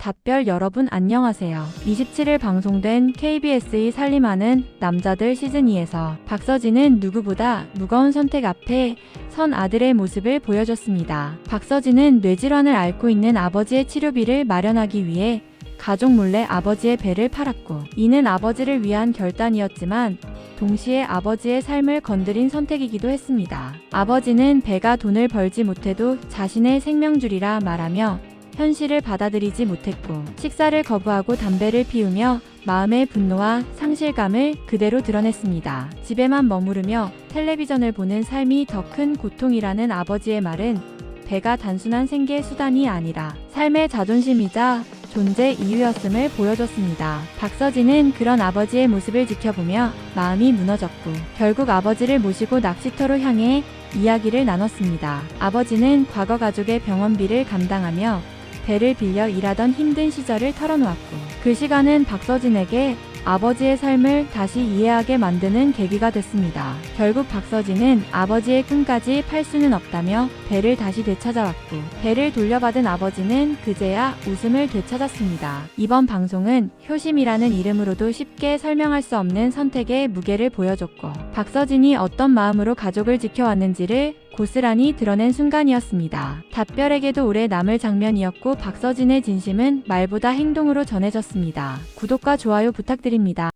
답별 여러분 안녕하세요. 27일 방송된 KBS의 살림하는 남자들 시즌2에서 박서진은 누구보다 무거운 선택 앞에 선 아들의 모습을 보여줬습니다. 박서진은 뇌질환을 앓고 있는 아버지의 치료비를 마련하기 위해 가족 몰래 아버지의 배를 팔았고 이는 아버지를 위한 결단이었지만 동시에 아버지의 삶을 건드린 선택이기도 했습니다. 아버지는 배가 돈을 벌지 못해도 자신의 생명줄이라 말하며 현실을 받아들이지 못했고 식사를 거부하고 담배를 피우며 마음의 분노와 상실감을 그대로 드러냈습니다. 집에만 머무르며 텔레비전을 보는 삶이 더 큰 고통이라는 아버지의 말은 배가 단순한 생계 수단이 아니라 삶의 자존심이자 존재 이유였음을 보여줬습니다. 박서진은 그런 아버지의 모습을 지켜보며 마음이 무너졌고 결국 아버지를 모시고 낚시터로 향해 이야기를 나눴습니다. 아버지는 과거 가족의 병원비를 감당하며 배를 빌려 일하던 힘든 시절을 털어놓았고 그 시간은 박서진에게 아버지의 삶을 다시 이해하게 만드는 계기가 됐습니다. 결국 박서진은 아버지의 꿈까지 팔 수는 없다며 배를 다시 되찾아왔고 배를 돌려받은 아버지는 그제야 웃음을 되찾았습니다. 이번 방송은 효심이라는 이름으로도 쉽게 설명할 수 없는 선택의 무게를 보여줬고 박서진이 어떤 마음으로 가족을 지켜왔는지를 고스란히 드러낸 순간이었습니다. 답별에게도 오래 남을 장면이었고 박서진의 진심은 말보다 행동으로 전해졌습니다. 구독과 좋아요 부탁드립니다.